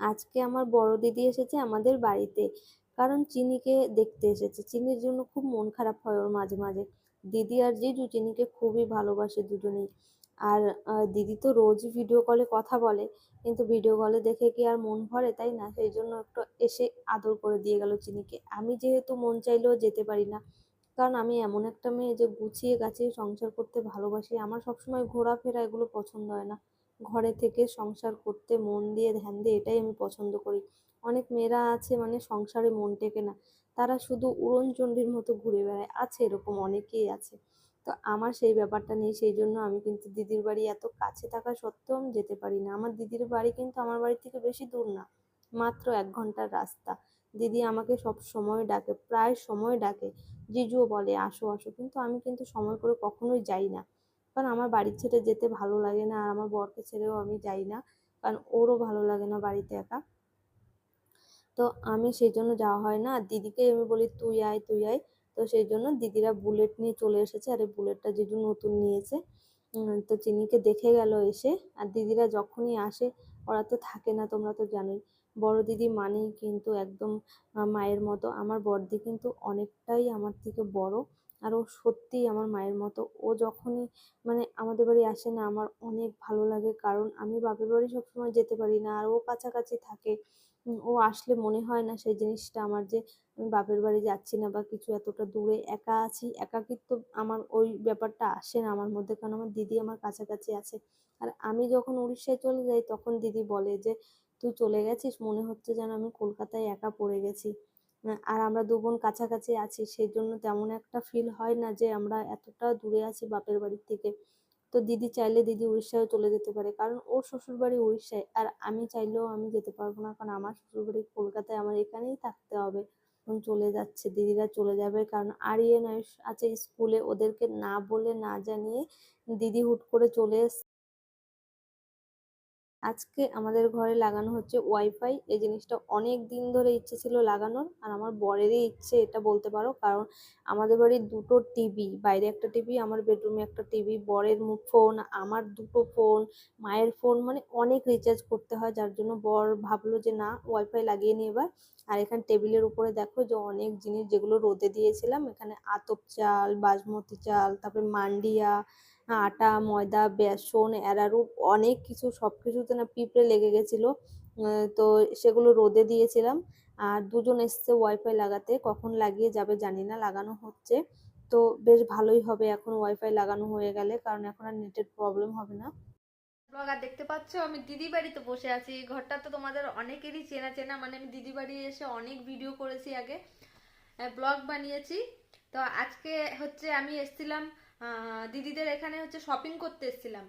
আজকে আমার বড় দিদি এসেছে আমাদের বাড়িতে। কারণ চিনিকে দেখতে এসেছে। চিনির জন্য খুব মন খারাপ হয় ওর মাঝে মাঝে। দিদি আর জিজু চিনিকে খুবই ভালোবাসে দুজনেই। আর দিদি তো রোজই ভিডিও কলে কথা বলে। কিন্তু ভিডিও কলে দেখে কি আর মন ভরে, তাই না? সেই জন্য একটু এসে আদর করে দিয়ে গেল চিনিকে। আমি যেহেতু মন চাইলেও যেতে পারি না। কারণ আমি এমন একটা মেয়ে যে গুছিয়ে গাছিয়ে সংসার করতে ভালোবাসি। আমার সবসময় ঘোরাফেরা এগুলো পছন্দ হয় না। ঘরে থেকে সংসার করতে মন দিয়ে ধ্যান দিয়ে এটাই আমি পছন্দ করি। অনেক মেয়েরা আছে মানে সংসারে মন টেকে না। তারা শুধু উড়নচণ্ডীর মতো ঘুরে বেড়ায়। আছে এরকম অনেকেই আছে। তো আমার সেই ব্যাপারটা নেই, সেই জন্য আমি কিন্তু দিদির বাড়ি এত কাছে থাকা সত্ত্বেও আমি যেতে পারি না। আমার দিদির বাড়ি কিন্তু আমার বাড়ি থেকে বেশি দূর না, মাত্র এক ঘণ্টার রাস্তা। দিদি আমাকে সব সময় ডাকে, প্রায় সময় ডাকে। জিজুও বলে, আসো আসো। কিন্তু আমি কিন্তু সময় করে কখনোই যাই না। কারণ আমার বাড়ি ছেড়ে যেতে ভালো লাগে না আর আমার বরকে ছেড়েও আমি যাই না। কারণ ওরও ভালো লাগে না বাড়িতে একা। তো আমি সেই জন্য যাওয়া হয় না। আর দিদিকে আমি বলি, তুই আয় তুই আয়। তো সেই জন্য দিদিরা বুলেট নিয়ে চলে এসেছে আর এই বুলেটটা জিজু নতুন নিয়েছে। তো চিনিকে দেখে গেল এসে। আর দিদিরা যখনই আসে, ওরা তো থাকে না, তোমরা তো জানোই। বড় দিদি মানেই কিন্তু একদম মায়ের মতো। আমার বড়দি কিন্তু অনেকটাই আমার থেকে বড়। আর ও সত্যিই আমার মায়ের মতো। ও যখনই মানে আমাদের বাড়ি আসে না, আমার অনেক ভালো লাগে। কারণ আমি বাপের বাড়ি সবসময় যেতে পারি না। আর ও কাছাকাছি থাকে। ও আসলে মনে হয় না সেই জিনিসটা আমার যে, আমি বাপের বাড়ি যাচ্ছি না বা কিছু এতটা দূরে একা আছি। একাকিত্ব আমার ওই ব্যাপারটা আসে না আমার মধ্যে। কারণ আমার দিদি আমার কাছাকাছি আছে। আর আমি যখন উড়িষ্যায় চলে যাই, তখন দিদি বলে যে তুই চলে গেছিস, মনে হচ্ছে যেন আমি কলকাতায় একা পড়ে গেছি। আর আমরা দু বোন কাছাকাছি আছি, সেই জন্য তেমন একটা ফিল হয় না যে আমরা এতটা দূরে আছি বাপের বাড়ির থেকে। তো দিদি চাইলে দিদি উড়িষ্যায় চলে যেতে পারে, কারণ ওর শ্বশুর বাড়ি উড়িষ্যায়। আর আমি চাইলেও আমি যেতে পারব না, কারণ আমার শ্বশুর বাড়ি কলকাতায় আমার এখানেই থাকতে হবে। এখন চলে যাচ্ছে, দিদিরা চলে যাবে, কারণ আরিয়ান আছে স্কুলে, ওদেরকে না বলে না জানিয়ে দিদি হুট করে চলে এসছে আজকে আমাদের ঘরে লাগানো হচ্ছে ওয়াইফাই। এই জিনিসটা অনেক দিন ধরে ইচ্ছে ছিল লাগানোর, আর আমার বরেরই ইচ্ছে এটা বলতে পারো। কারণ আমাদের বাড়ির দুটো টিভি, বাইরে একটা টিভি, আমার বেডরুমে একটা টিভি, বরের মুখ ফোন, আমার দুটো ফোন, মায়ের ফোন মানে অনেক রিচার্জ করতে হয়। যার জন্য বর ভাবলো যে না, ওয়াইফাই লাগিয়ে নিয়ে এবার। আর এখানে টেবিলের উপরে দেখো যে অনেক জিনিস যেগুলো রোদে দিয়েছিলাম। এখানে আতপ চাল, বাসমতি চাল, তারপরে মান্ডিয়া আটা, ময়দা, বেসন অ্যারারুট অনেক কিছু সব কিছুতে না পিঁপড়ে লেগে গেছিল। তো সেগুলো রোদে দিয়েছিলাম। আর দুজন এসছে ওয়াইফাই লাগাতে। কখন লাগিয়ে যাবে জানি না, লাগানো হচ্ছে। তো বেশ ভালোই হবে, এখন ওয়াইফাই লাগানো হয়ে গেলে, কারণ এখন আর নেটের প্রবলেম হবে না। ব্লগ আর দেখতে পাচ্ছ? আমি দিদি বাড়িতে বসে আছি। ঘরটা তো তোমাদের অনেকেরই চেনা চেনা মানে আমি দিদি বাড়ি এসে অনেক ভিডিও করেছি আগে। ব্লগ বানিয়েছি। তো আজকে হচ্ছে আমি এসছিলাম দিদিদের এখানে হচ্ছে শপিং করতে এসেছিলাম।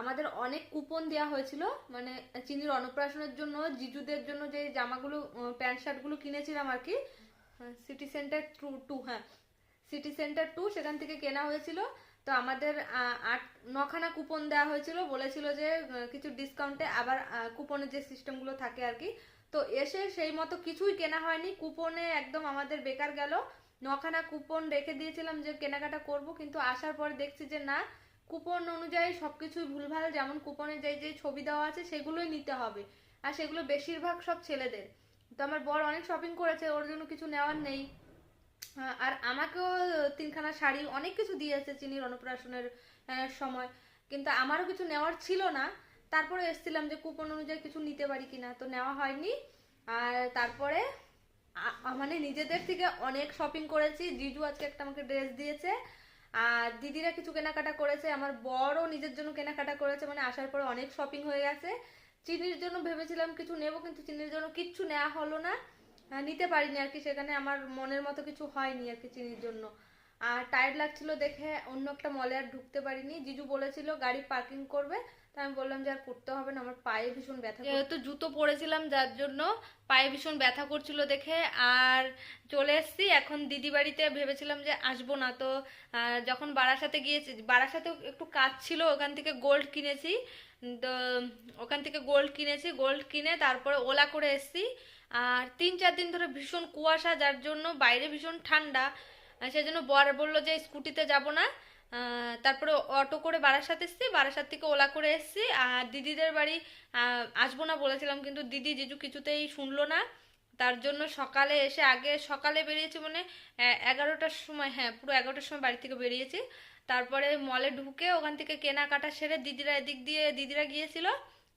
আমাদের অনেক কুপন দেওয়া হয়েছিল মানে চিনির অন্নপ্রাশনের জন্য, জিজুদের জন্য যে জামাগুলো প্যান্ট শার্টগুলো কিনেছিলাম আর কি সিটি সেন্টার টু টু হ্যাঁ সিটি সেন্টার টু সেখান থেকে কেনা হয়েছিল। তো আমাদের আট, নখানা কুপন দেওয়া হয়েছিল, বলেছিল যে কিছু ডিসকাউন্টে আবার কুপনের যে সিস্টেমগুলো থাকে আর কি। তো এসে সেই মতো কিছুই কেনা হয়নি কুপনে একদম আমাদের বেকার গেল। নখানা কুপন রেখে দিয়েছিলাম যে কেনাকাটা করব, কিন্তু আসার পর দেখছি যে না কুপন অনুযায়ী সবকিছুই ভুলভাল, যেমন কুপনে যেই যেই ছবি দেওয়া আছে সেগুলোই নিতে হবে। আর সেগুলো বেশিরভাগ সব ছেলেদের। তো আমার বর অনেক শপিং করেছে, ওর জন্য কিছু নেওয়ার নেই। আর আমাকেও তিনখানা শাড়ি অনেক কিছু দিয়েছে চিনির অন্নপ্রাশনের সময়। কিন্তু আমারও কিছু নেওয়ার ছিল না। তারপরে এসেছিলাম যে কুপন অনুযায়ী কিছু নিতে পারি কিনা। তো নেওয়া হয়নি। আর তারপরে মানে নিজেদের থেকে অনেক শপিং করেছি। জিজু আজকে একটা আমাকে ড্রেস দিয়েছে। আর দিদিরা কিছু কেনাকাটা করেছে। আমার বড়ও নিজের জন্য কেনাকাটা করেছে। মানে আসার পরে অনেক শপিং হয়ে গেছে। চিনির জন্য ভেবেছিলাম কিছু নেব, কিন্তু চিনির জন্য কিচ্ছু নেওয়া হলো না। নিতে পারিনি আর কি। সেখানে আমার মনের মতো কিছু হয়নি আর কি চিনির জন্য। আর টায়ার্ড লাগছিল দেখে অন্য একটা মলে আর ঢুকতে পারিনি। জিজু বলেছিল, গাড়ি পার্কিং করবে। তো আমি বললাম যে আর করতে হবে না আমার পায়ে ভীষণ ব্যথা যেহেতু জুতো পরেছিলাম যার জন্য পায়ে ভীষণ ব্যথা করছিল দেখে আর চলে এসেছি। এখন দিদি বাড়িতে ভেবেছিলাম যে আসব না তো যখন বারাসাতে গিয়েছি বারাসাতে একটু কাজ ছিল ওখান থেকে গোল্ড কিনেছি। তো ওখান থেকে গোল্ড কিনেছি গোল্ড কিনে তারপরে ওলা করে এসেছি। আর তিন চার দিন ধরে ভীষণ কুয়াশা যার জন্য বাইরে ভীষণ ঠান্ডা। সেজন্য বর বলল যে স্কুটিতে যাব না তারপরে অটো করে বারাসাত এসেছি, বারাসাত থেকে ওলা করে এসেছি। আর দিদিদের বাড়ি আসব না বলেছিলাম, কিন্তু দিদি জিজু কিছুতেই শুনলো না। তার জন্য সকালে এসে আগে সকালে বেরিয়েছি মানে এগারোটার সময় হ্যাঁ পুরো এগারোটার সময় বাড়ি থেকে বেরিয়েছি। তারপরে মলে ঢুকে ওখান থেকে কেনাকাটা সেরে দিদিরা এদিক দিয়ে, দিদিরা গিয়েছিল।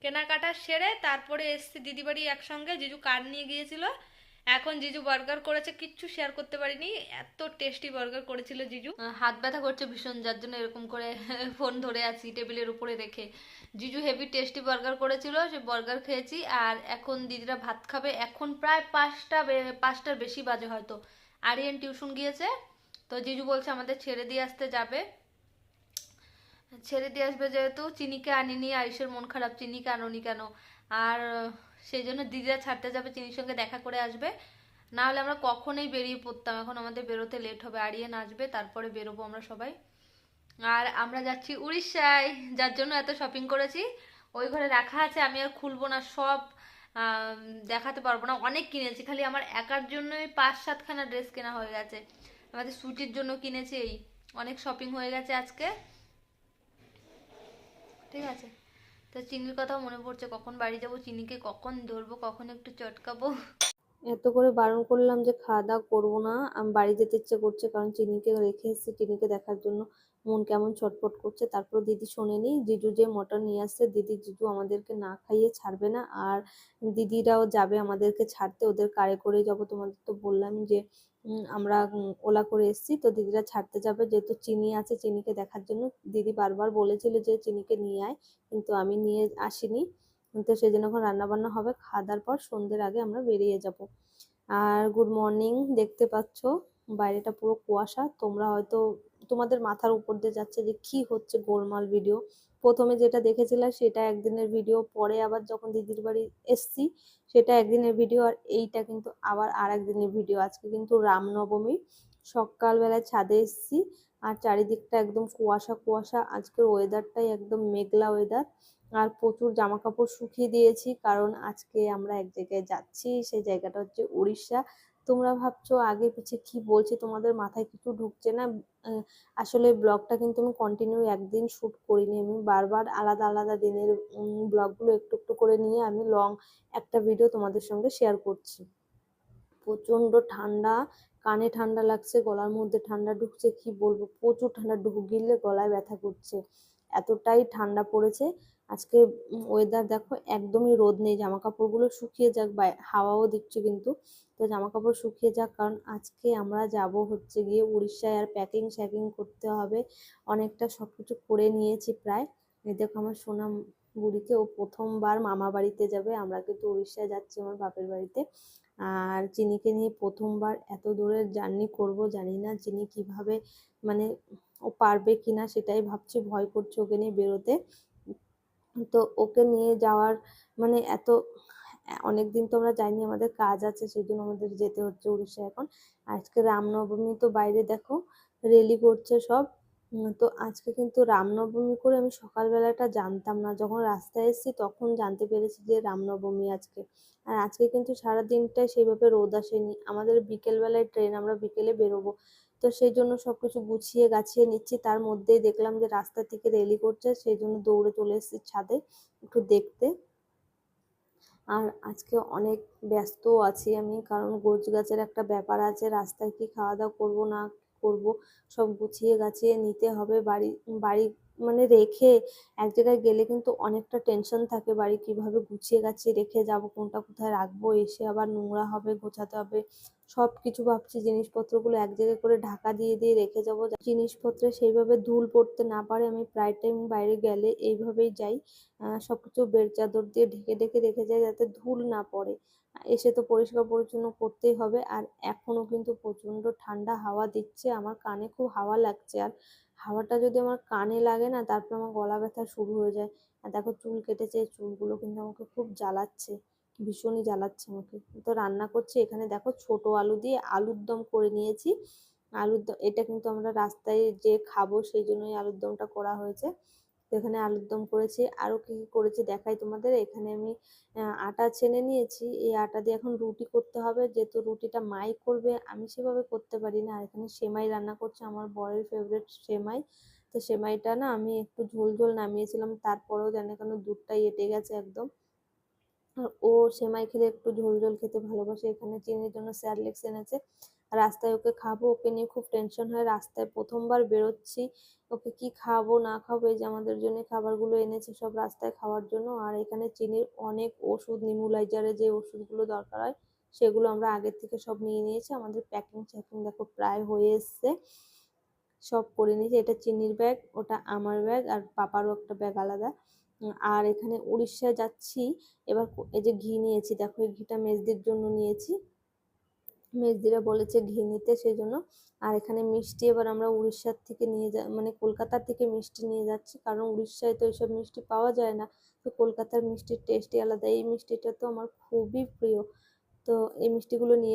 কেনাকাটা সেরে তারপরে এসছি দিদি বাড়ি একসঙ্গে, জিজু কার নিয়ে গিয়েছিল। এখন জিজু বার্গার করেছে, কিচ্ছু শেয়ার করতে পারিনি। এত টেস্টি বার্গার করেছিল জিজু। হাত ব্যথা করছে ভীষণ, যার জন্য এরকম করে ফোন ধরে আছি, টেবিলের উপরে রেখে। জিজু হেভি টেস্টি বার্গার করেছিল, সে বার্গার খেয়েছি। আর এখন দিদিরা ভাত খাবে। এখন প্রায় পাঁচটা পাঁচটার বেশি বাজে হয়তো। আরিয়ান টিউশন গিয়েছে, তো জিজু বলছে আমাদের ছেড়ে দিয়ে আসতে যাবে। ছেড়ে দিয়ে আসবে যেহেতু, চিনিকে আনিনি, আয়ুষের মন খারাপ, চিনিকে আনোনি কেন? আর সেই জন্য দিদিরা ছাড়তে যাবে, চিনির সঙ্গে দেখা করে আসবে। না হলে আমরা কখনোই বেরিয়ে পড়তাম, এখন আমাদের বেরোতে লেট হবে। আরিয়ান আসবে, তারপরে বেরোবো আমরা সবাই। আর আমরা যাচ্ছি উড়িষ্যায়, যার জন্য এত শপিং করেছি। ওই ঘরে রাখা আছে, আমি আর খুলবো না, সব দেখাতে পারব না। অনেক কিনেছি, খালি আমার একার জন্যই পাঁচ সাতখানা ড্রেস কেনা হয়ে গেছে। আমাদের ছুটির জন্য কিনেছি এই। অনেক শপিং হয়ে গেছে আজকে। ঠিক আছে। তো চিনির কথা মনে পড়ছে, কখন বাড়ি যাব, চিনিকে কখন ধরবো, কখন একটু চটকাবো? এত করে বারণ করলাম যে খাওয়া দাওয়া করব না, আমি বাড়ি যেতে ইচ্ছে করছে, কারণ চিনিকে রেখে এসেছি, চিনিকে দেখার জন্য। মন কেমন ছটফট করছে তারপর দিদি শোনেনি। জিজু যে মটন নিয়ে আসছে, দিদি জিজু আমাদেরকে না খাইয়ে ছাড়বে না। আর দিদিরাও যাবে আমাদেরকে ছাড়তে, ওদের কারে করে যাব তোমাদের তো বললাম যে আমরা ওলা করে এসেছি। তো দিদিরা ছাড়তে যাবে, যেহেতু চিনি আছে চিনিকে দেখার জন্য। দিদি বারবার বলেছিল যে চিনিকে নিয়ে আয়, কিন্তু আমি নিয়ে আসিনি। তো সেই জন্য এখন রান্নাবান্না হবে। খাওয়া দাওয়ার পর সন্ধ্যের আগে আমরা বেরিয়ে যাব। আর গুড মর্নিং, দেখতে পাচ্ছ, বাইরেটা পুরো কুয়াশা। তোমরা হয়তো তোমাদের মাথার উপর দিয়ে যাচ্ছে যে কি হচ্ছে গোলমাল ভিডিও প্রথমে যেটা দেখেছিলাম সেটা একদিনের ভিডিও পরে আবার যখন দিদির বাড়ি এসছি সেটা একদিনের ভিডিও আর এইটা কিন্তু আবার আর একদিনের ভিডিও আজকে কিন্তু রামনবমী, সকালবেলায় ছাদে এসছি আর চারিদিকটা একদম কুয়াশা কুয়াশা। আজকের ওয়েদারটাই একদম মেঘলা ওয়েদার আর প্রচুর জামা কাপড় শুকিয়ে দিয়েছি কারণ আজকে আমরা এক জায়গায় যাচ্ছি, সেই জায়গাটা হচ্ছে উড়িষ্যা। তোমরা ভাবছ আগে পিছে কি বলছি? তোমাদের মাথায় কিছু ঢুকছে না? আসলে ব্লগটা কিন্তু আমি কন্টিনিউ একদিন শ্যুট করিনি। আমি বারবার আলাদা আলাদা দিনের ব্লগগুলো একটু একটু করে নিয়ে আমি লং একটা ভিডিও তোমাদের সঙ্গে শেয়ার করছি। প্রচণ্ড ঠান্ডা, কানে ঠান্ডা লাগছে, গলার মধ্যে ঠান্ডা ঢুকছে, কি বলব? প্রচুর ঠান্ডা, ঢুক গিলে গলায় ব্যথা করছে। এতটাই ঠান্ডা পড়েছে আজকে ওয়েদার দেখো একদমই রোদ নেই জামা কাপড়গুলো শুকিয়ে যাক, বা হাওয়াও দিচ্ছে কিন্তু। তো জামা কাপড় শুকিয়ে যাক, কারণ আজকে আমরা যাব হচ্ছে গিয়ে উড়িষ্যায়, আর প্যাকিং শ্যাকিং করতে হবে। অনেকটা সব কিছু করে নিয়েছি প্রায়। এই দেখো আমার সোনা বুড়িকে, ও প্রথমবার মামা বাড়িতে যাবে, আমরা কিন্তু উড়িষ্যায় যাচ্ছি আমার বাপের বাড়িতে। আর চিনিকে নিয়ে প্রথমবার এত দূরের জার্নি করব, জানি না চিনি কীভাবে মানে ও পারবে কিনা সেটাই ভাবছি, ভয় করছে ওকে নিয়ে বেরোতে। তো ওকে নিয়ে যাওয়ার মানে এত অনেক দিন তো আমরা যাইনি, আমাদের কাজ আছে সেই জন্য আমাদের যেতে হচ্ছে উড়িষ্যা এখন। আজকে রামনবমী তো বাইরে দেখো রেলি করছে সব। তো আজকে কিন্তু রামনবমী করে আমি সকালবেলাটা জানতাম না। যখন রাস্তায় এসেছি তখন জানতে পেরেছি যে রামনবমী আজকে। আর আজকে কিন্তু সারা দিনটাই সেইভাবে রোদ আসেনি। আমাদের বিকেলবেলায় ট্রেন আমরা বিকেলে বেরোবো। তো সেই জন্য সবকিছু গুছিয়ে গাছিয়ে নিচ্ছি। তার মধ্যেই দেখলাম যে রাস্তা থেকে রেলি করছে সেই জন্য দৌড়ে চলে এসেছি ছাদে একটু দেখতে। আর আজকে অনেক ব্যস্ত আছি আমি, কারণ গোছ গাছের একটা ব্যাপার আছে, রাস্তায় কি খাওয়া দাওয়া করব না করব, সব গুছিয়ে গাছিয়ে নিতে হবে। বাড়ি বাড়ি মানে রেখে এক জায়গায় গেলে কিন্তু অনেকটা টেনশন থাকে বাড়ি কীভাবে গুছিয়ে গাছিয়ে রেখে যাব, কোনটা কোথায় রাখব, এসে আবার নোংরা হবে, গোছাতে হবে সব কিছু ভাবছি জিনিসপত্রগুলো এক জায়গায় করে ঢাকা দিয়ে দিয়ে রেখে যাব। জিনিসপত্রে সেইভাবে ধুল পড়তে না পারে, আমি প্রায় টাইম বাইরে গেলে এইভাবেই যাই। সব কিছু বেড চাদর দিয়ে ঢেকে ঢেকে রেখে যাই যাতে ধুল না পড়ে। এসে তো পরিষ্কার পরিচ্ছন্ন করতেই হবে, আর এখনও কিন্তু প্রচণ্ড ঠান্ডা হাওয়া দিচ্ছে, আমার কানে খুব হাওয়া লাগছে, আর হাওয়াটা যদি আমার কানে লাগে না, তারপর আমার গলা ব্যথা শুরু হয়ে যায়। আর দেখো চুল কেটেছে, চুলগুলো কিন্তু আমাকে খুব জ্বালাচ্ছে, ভীষণই জ্বালাচ্ছে আমাকে। তো রান্না করছি এখানে দেখো ছোট আলু দিয়ে আলুর দম করে নিয়েছি। আলুর দম এটা কিন্তু আমরা রাস্তায় যে খাব সেই জন্যই আলুর দমটা করা হয়েছে। এখানে আলুর দম করেছি। আরও কী কী করেছি দেখাই তোমাদের। এখানে আমি আটা ছেনে নিয়েছি। এই আটা দিয়ে এখন রুটি করতে হবে। যেহেতু রুটিটা মাই করবে, আমি সেভাবে করতে পারি না। আর এখানে সেমাই রান্না করছে আমার বরের ফেভারিট সেমাই। তো সেমাইটা না আমি একটু ঝোল ঝোল নামিয়েছিলাম। তারপরেও যেন কেন দুধটাই এঁটে গেছে একদম। ও সেমাই খেলে একটু ঝোল ঝোল খেতে ভালোবাসে। এখানে চিনির জন্য স্যারলেক্স এনেছে। রাস্তায় ওকে খাব, ওকে নিয়ে খুব টেনশন হয়। রাস্তায় প্রথমবার বেরোচ্ছি, ওকে কি খাব, না খাব, এই যে আমাদের জন্য খাবারগুলো এনেছে সব রাস্তায় খাওয়ার জন্য। আর এখানে চিনির অনেক ওষুধ নিমুলাইজারে যে ওষুধগুলো দরকার হয়, সেগুলো আমরা আগের থেকে সব নিয়ে নিয়েছি। আমাদের প্যাকিং চ্যাকিং দেখো প্রায় হয়ে এসছে। সব করে নিয়েছি। এটা চিনির ব্যাগ ওটা আমার ব্যাগ আর পাপারও একটা ব্যাগ আলাদা। আর এখানে উড়িষ্যায় যাচ্ছি। এবার এই যে ঘি নিয়েছি, দেখো এই ঘিটা মেজদির জন্য নিয়েছি। মেজদিরা বলেছে ঘি নিতে সেই জন্য আর এখানে মিষ্টি এবার আমরা উড়িষ্যার থেকে নিয়ে যা মানে কলকাতার থেকে মিষ্টি নিয়ে যাচ্ছি। কারণ উড়িষ্যায় তো এইসব মিষ্টি পাওয়া যায় না। তো কলকাতার মিষ্টির টেস্টই আলাদা। এই মিষ্টিটা তো আমার খুবই প্রিয়। তো এই মিষ্টিগুলো নিয়ে